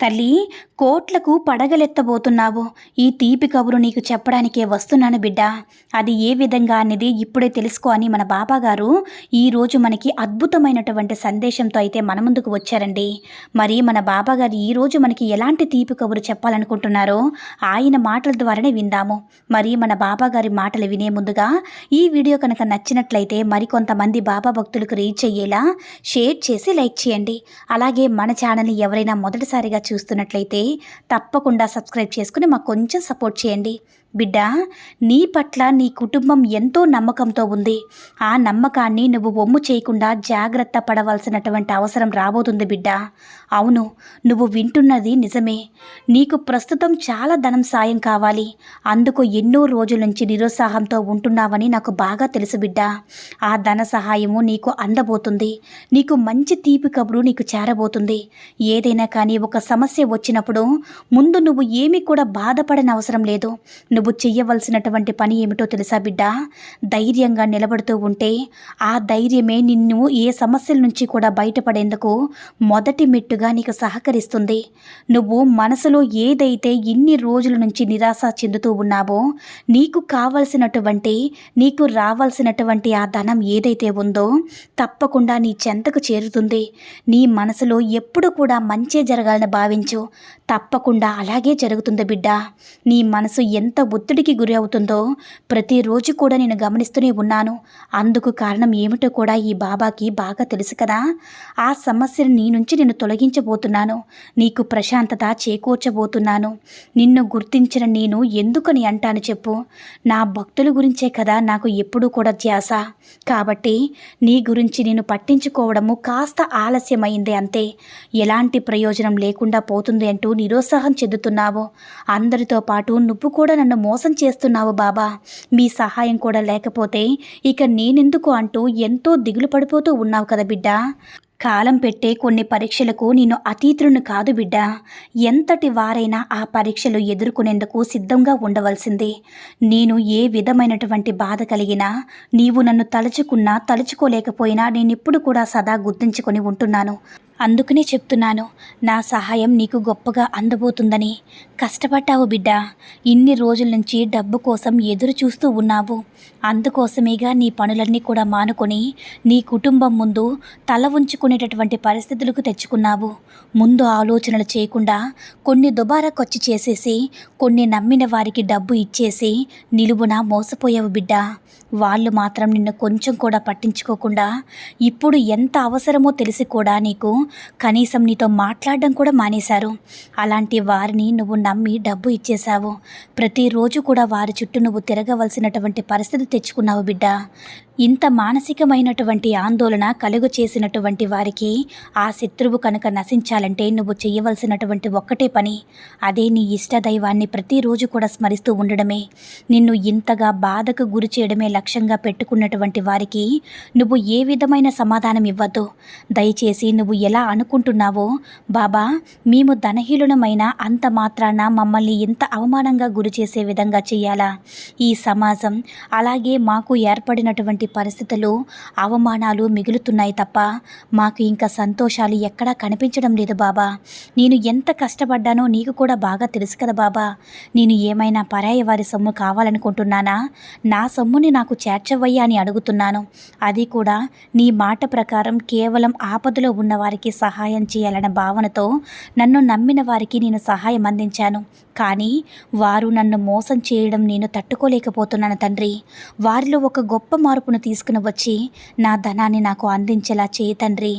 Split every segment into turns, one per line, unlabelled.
తల్లి కోట్లకు పడగలెత్తబోతున్నావు. ఈ తీపి కబురు నీకు చెప్పడానికే వస్తున్నాను బిడ్డ. అది ఏ విధంగా అనేది ఇప్పుడే తెలుసుకో అని మన బాబాగారు ఈరోజు మనకి అద్భుతమైనటువంటి సందేశంతో అయితే మన ముందుకు వచ్చారండి. మరి మన బాబాగారు ఈరోజు మనకి ఎలాంటి తీపి కబురు చెప్పాలనుకుంటున్నారో ఆయన మాటల ద్వారానే విందాము. మరి మన బాబాగారి మాటలు వినే ముందుగా ఈ వీడియో కనుక నచ్చినట్లయితే మరికొంతమంది బాబా భక్తులకు రీచ్ అయ్యేలా షేర్ చేసి లైక్ చేయండి. అలాగే మన ఛానల్ని ఎవరైనా మొదటిసారిగా చూస్తున్నట్లయితే తప్పకుండా సబ్స్క్రైబ్ చేసుకుని మాకు కొంచెం సపోర్ట్ చేయండి. బిడ్డ నీ పట్ల నీ కుటుంబం ఎంతో నమ్మకంతో ఉంది. ఆ నమ్మకాన్ని నువ్వు ఒమ్ము చేయకుండా జాగ్రత్త పడవలసినటువంటి అవసరం రాబోతుంది బిడ్డ. అవును నువ్వు వింటున్నది నిజమే. నీకు ప్రస్తుతం చాలా ధనం సాయం కావాలి. అందుకు ఎన్నో రోజుల నుంచి నిరుత్సాహంతో ఉంటున్నావని నాకు బాగా తెలుసు బిడ్డ. ఆ ధన సహాయము నీకు అందబోతుంది. నీకు మంచి తీపి కబురు నీకు చేరబోతుంది. ఏదైనా కానీ ఒక సమస్య వచ్చినప్పుడు ముందు నువ్వు ఏమీ కూడా బాధపడని అవసరం లేదు. నువ్వు చెయ్యవలసినటువంటి పని ఏమిటో తెలుసా బిడ్డ? ధైర్యంగా నిలబడుతూ ఉంటే ఆ ధైర్యమే నిన్ను ఏ సమస్యల నుంచి కూడా బయటపడేందుకు మొదటి మెట్టుగా నీకు సహకరిస్తుంది. నువ్వు మనసులో ఏదైతే ఇన్ని రోజుల నుంచి నిరాశ చెందుతూ ఉన్నావో నీకు కావలసినటువంటి నీకు రావాల్సినటువంటి ఆ ధనం ఏదైతే ఉందో తప్పకుండా నీ చెంతకు చేరుతుంది. నీ మనసులో ఎప్పుడు కూడా మంచే జరగాలని భావించు. తప్పకుండా అలాగే జరుగుతుంది బిడ్డ. నీ మనసు ఎంత ఒత్తిడికి గురి అవుతుందో ప్రతిరోజు కూడా నేను గమనిస్తూనే ఉన్నాను. అందుకు కారణం ఏమిటో కూడా ఈ బాబాకి బాగా తెలుసు కదా. ఆ సమస్యను నీ నుంచి నేను తొలగించబోతున్నాను. నీకు ప్రశాంతత చేకూర్చబోతున్నాను. నిన్ను గుర్తించిన నేను ఎందుకని అంటాను చెప్పు. నా భక్తుల గురించే కదా నాకు ఎప్పుడూ కూడా ధ్యాస. కాబట్టి నీ గురించి నేను పట్టించుకోవడము కాస్త ఆలస్యమైంది అంతే. ఎలాంటి ప్రయోజనం లేకుండా పోతుంది అంటూ నిరుత్సాహం చెందుతున్నావు. అందరితో పాటు నువ్వు కూడా నన్ను మోసం చేస్తున్నావు బాబా. మీ సహాయం కూడా లేకపోతే ఇక నేనెందుకు అంటూ ఎంతో దిగులు పడిపోతూ ఉన్నావు కదా బిడ్డ. కాలం పెట్టే కొన్ని పరీక్షలకు నేను అతీతులను కాదు బిడ్డ. ఎంతటి వారైనా ఆ పరీక్షలు ఎదుర్కొనేందుకు సిద్ధంగా ఉండవలసిందే. నేను ఏ విధమైనటువంటి బాధ కలిగినా నీవు నన్ను తలుచుకున్నా తలుచుకోలేకపోయినా నేనెప్పుడు కూడా సదా గుర్తుంచుకొని ఉంటున్నాను. అందుకనే చెప్తున్నాను నా సహాయం నీకు గొప్పగా అందబోతుందని. కష్టపడ్డావు బిడ్డ ఇన్ని రోజుల నుంచి డబ్బు కోసం ఎదురు చూస్తూ ఉన్నావు. అందుకోసమేగా నీ పనులన్నీ కూడా మానుకొని నీ కుటుంబం ముందు తల ఉంచుకునేటటువంటి పరిస్థితులకు తెచ్చుకున్నావు. ముందు ఆలోచనలు చేయకుండా కొన్ని దుబారా ఖర్చు చేసేసి కొన్ని నమ్మిన వారికి డబ్బు ఇచ్చేసి నిలువున మోసపోయావు బిడ్డ. వాళ్ళు మాత్రం నిన్ను కొంచెం కూడా పట్టించుకోకుండా ఇప్పుడు ఎంత అవసరమో తెలిసి కూడా నీకు కనీసం నీతో మాట్లాడడం కూడా మానేశారు. అలాంటి వారిని నువ్వు నమ్మి డబ్బు ఇచ్చేశావు. ప్రతిరోజు కూడా వారి చుట్టూ నువ్వు తిరగవలసినటువంటి పరిస్థితి తెచ్చుకున్నావు బిడ్డ. ఇంత మానసికమైనటువంటి ఆందోళన కలుగు చేసినటువంటి వారికి ఆ శత్రువు కనుక నశించాలంటే నువ్వు చేయవలసినటువంటి ఒక్కటే పని అదే నీ ఇష్టదైవాన్ని ప్రతిరోజు కూడా స్మరిస్తూ ఉండడమే. నిన్ను ఇంతగా బాధకు గురి చేయడమే లక్ష్యంగా పెట్టుకున్నటువంటి వారికి నువ్వు ఏ విధమైన సమాధానం ఇవ్వద్దు. దయచేసి నువ్వు ఎలా అనుకుంటున్నావో బాబా మేము ధనహీనులమైన అంత మాత్రాన మమ్మల్ని ఇంత అవమానంగా గురి చేసే విధంగా చేయాలా? ఈ సమాజం అలాగే మాకు ఏర్పడినటువంటి పరిస్థితులు అవమానాలు మిగులుతున్నాయి తప్ప మాకు ఇంకా సంతోషాలు ఎక్కడా కనిపించడం లేదు బాబా. నేను ఎంత కష్టపడ్డానో నీకు కూడా బాగా తెలుసు కదా బాబా. నేను ఏమైనా పరాయి వారి సొమ్ము కావాలనుకుంటున్నానా? నా సొమ్ముని నాకు చేర్చవయ్యా అని అడుగుతున్నాను. అది కూడా నీ మాట ప్రకారం కేవలం ఆపదలో ఉన్న వారికి సహాయం చేయాలన్న భావనతో నన్ను నమ్మిన వారికి నేను సహాయం అందించాను. కానీ వారు నన్ను మోసం చేయడం నేను తట్టుకోలేకపోతున్నాను తండ్రి. వారిలో ఒక గొప్ప మార్పును తీసుకుని వచ్చి నా ధనాన్ని నాకు అందించేలా చేయి తండ్రి.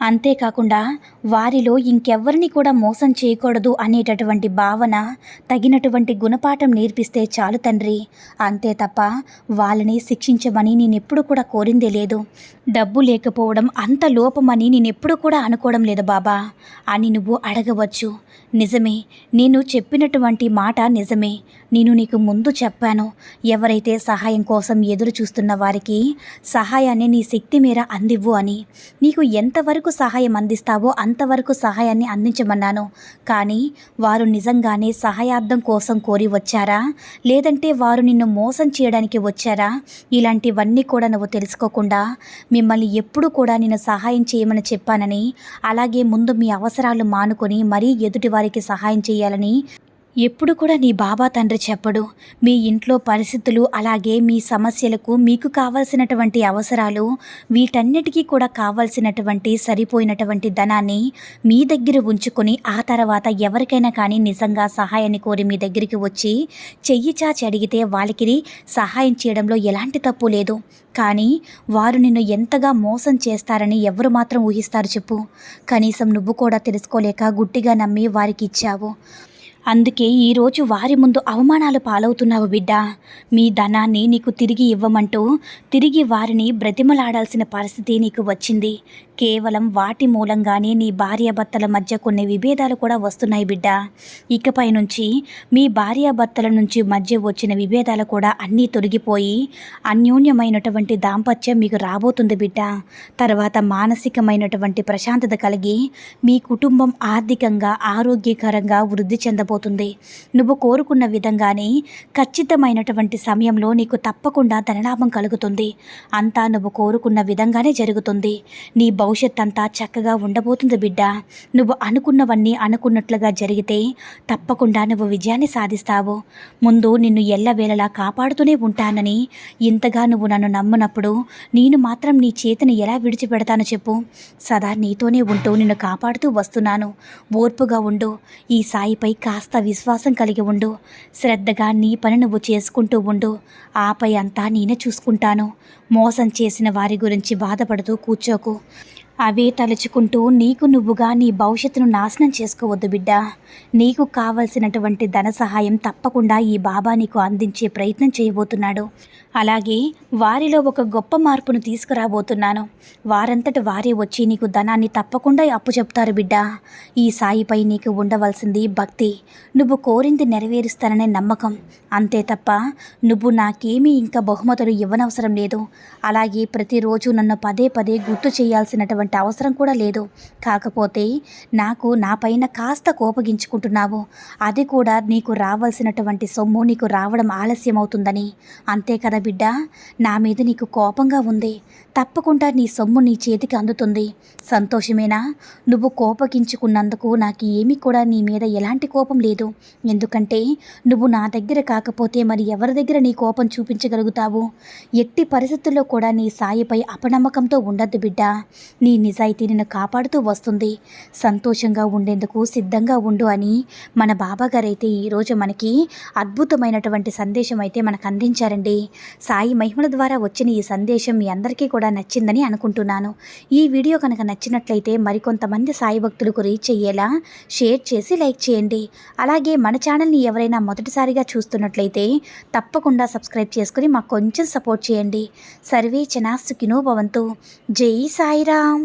అంతేకాకుండా వారిలో ఇంకెవ్వరిని కూడా మోసం చేయకూడదు అనేటటువంటి భావన తగినటువంటి గుణపాఠం నేర్పిస్తే చాలు తండ్రి. అంతే తప్ప వాళ్ళని శిక్షించమని నేను ఎప్పుడు కూడా కోరిందే లేదు. డబ్బు లేకపోవడం అంత లోపమని నేనెప్పుడు కూడా అనుకోవడం లేదు బాబా. అని నువ్వు అడగవచ్చు. నిజమే నేను చెప్పినటువంటి మాట నిజమే. నేను నీకు ముందు చెప్పాను. ఎవరైతే సహాయం కోసం ఎదురు చూస్తున్న వారికి సహాయాన్ని నీ శక్తి మేర అందివ్వు అని. నీకు ఎంతవరకు సహాయం అందిస్తావో అంతవరకు సహాయాన్ని అందించమన్నాను. కానీ వారు నిజంగానే సహాయార్థం కోసం కోరి వచ్చారా? లేదంటే వారు నిన్ను మోసం చేయడానికి వచ్చారా? ఇలాంటివన్నీ కూడా నువ్వు తెలుసుకోకుండా మిమ్మల్ని ఎప్పుడు కూడా నేను సహాయం చేయమని చెప్పానని అలాగే ముందు మీ అవసరాలు మానుకొని మరీ ఎదుటి వారికి సహాయం చేయాలని ఎప్పుడు కూడా నీ బాబా తండ్రి చెప్పడు. మీ ఇంట్లో పరిస్థితులు అలాగే మీ సమస్యలకు మీకు కావలసినటువంటి అవసరాలు వీటన్నిటికీ కూడా కావలసినటువంటి సరిపోయినటువంటి ధనాన్ని మీ దగ్గర ఉంచుకొని ఆ తర్వాత ఎవరికైనా కానీ నిజంగా సహాయాన్ని కోరి మీ దగ్గరికి వచ్చి చెయ్యి చాచి అడిగితే వాళ్ళకి సహాయం చేయడంలో ఎలాంటి తప్పు లేదు. కానీ వారు నిన్ను ఎంతగా మోసం చేస్తారని ఎవరు మాత్రం ఊహిస్తారు చెప్పు. కనీసం నువ్వు కూడా తెలుసుకోలేక గుట్టిగా నమ్మి వారికి ఇచ్చావు. అందుకే ఈరోజు వారి ముందు అవమానాలు పాలవుతున్నావు బిడ్డ. మీ ధనాన్ని నీకు తిరిగి ఇవ్వమంటూ తిరిగి వారిని బ్రతిమలాడాల్సిన పరిస్థితి నీకు వచ్చింది. కేవలం వాటి మూలంగానే నీ భార్యాభర్తల మధ్య కొన్ని విభేదాలు కూడా వస్తున్నాయి బిడ్డ. ఇకపై నుంచి మీ భార్యాభర్తల నుంచి మధ్య వచ్చిన విభేదాలు కూడా అన్నీ తొలగిపోయి అన్యోన్యమైనటువంటి దాంపత్యం మీకు రాబోతుంది బిడ్డ. తర్వాత మానసికమైనటువంటి ప్రశాంతత కలిగి మీ కుటుంబం ఆర్థికంగా ఆరోగ్యకరంగా వృద్ధి చెందబోతుంది. నువ్వు కోరుకున్న విధంగానే ఖచ్చితమైనటువంటి సమయంలో నీకు తప్పకుండా ధనలాభం కలుగుతుంది. అంతా నువ్వు కోరుకున్న విధంగానే జరుగుతుంది. నీ భవిష్యత్ అంతా చక్కగా ఉండబోతుంది బిడ్డ. నువ్వు అనుకున్నవన్నీ అనుకున్నట్లుగా జరిగితే తప్పకుండా నువ్వు విజయాన్ని సాధిస్తావు. ముందు నిన్ను ఎల్లవేళలా కాపాడుతూనే ఉంటానని ఇంతగా నువ్వు నన్ను నమ్మునప్పుడు నేను మాత్రం నీ చేతిని ఎలా విడిచిపెడతాను చెప్పు. సదా నీతోనే ఉంటూ నిన్ను కాపాడుతూ వస్తున్నాను. ఓర్పుగా ఉండు. ఈ సాయిపై కాస్త విశ్వాసం కలిగి ఉండు. శ్రద్ధగా నీ పని నువ్వు చేసుకుంటూ ఉండు. ఆపై అంతా నేనే చూసుకుంటాను. మోసం చేసిన వారి గురించి బాధపడుతూ కూర్చోకు. అవే తలుచుకుంటూ నీకు నువ్వుగా నీ భవిష్యత్తును నాశనం చేసుకోవద్దు బిడ్డ. నీకు కావలసినటువంటి ధన సహాయం తప్పకుండా ఈ బాబా నీకు అందించే ప్రయత్నం చేయబోతున్నాడు. అలాగే వారిలో ఒక గొప్ప మార్పును తీసుకురాబోతున్నాను. వారంతట వారే వచ్చి నీకు ధనాన్ని తప్పకుండా అప్పు చెప్తారు బిడ్డ. ఈ సాయిపై నీకు ఉండవలసింది భక్తి. నువ్వు కోరింది నెరవేరుస్తాననే నమ్మకం. అంతే తప్ప నువ్వు నాకేమీ ఇంకా బహుమతులు ఇవ్వనవసరం లేదు. అలాగే ప్రతిరోజు నన్ను పదే పదే గుర్తు చేయాల్సినటువంటి అవసరం కూడా లేదు. కాకపోతే నాకు నా పైన కాస్త కోపగించుకుంటున్నావు. అది కూడా నీకు రావాల్సినటువంటి సొమ్ము నీకు రావడం ఆలస్యం అవుతుందని అంతే కదా బిడ్డ? నా మీద నీకు కోపంగా ఉంది. తప్పకుండా నీ సొమ్ము నీ చేతికి అందుతుంది. సంతోషమేనా? నువ్వు కోపగించుకున్నందుకు నాకు ఏమీ కూడా నీ మీద ఎలాంటి కోపం లేదు. ఎందుకంటే నువ్వు నా దగ్గర కాకపోతే మరి ఎవరి దగ్గర నీ కోపం చూపించగలుగుతావు? ఎట్టి పరిస్థితుల్లో కూడా నీ సాయిపై అపనమ్మకంతో ఉండద్దు బిడ్డ. నీ నిజాయితీ నిన్ను కాపాడుతూ వస్తుంది. సంతోషంగా ఉండేందుకు సిద్ధంగా ఉండు అని మన బాబాగారైతే ఈరోజు మనకి అద్భుతమైనటువంటి సందేశం అయితే మనకు అందించారండి. సాయి మహిమల ద్వారా వచ్చిన ఈ సందేశం మీ అందరికీ కూడా నచ్చిందని అనుకుంటున్నాను. ఈ వీడియో కనుక నచ్చినట్లయితే మరికొంతమంది సాయి భక్తులకు రీచ్ అయ్యేలా షేర్ చేసి లైక్ చేయండి. అలాగే మన ఛానల్ని ఎవరైనా మొదటిసారిగా చూస్తున్నట్లయితే తప్పకుండా సబ్స్క్రైబ్ చేసుకుని మాకు కొంచెం సపోర్ట్ చేయండి. సర్వే చనా సుఖినో భవంతు. జై సాయిరామ్.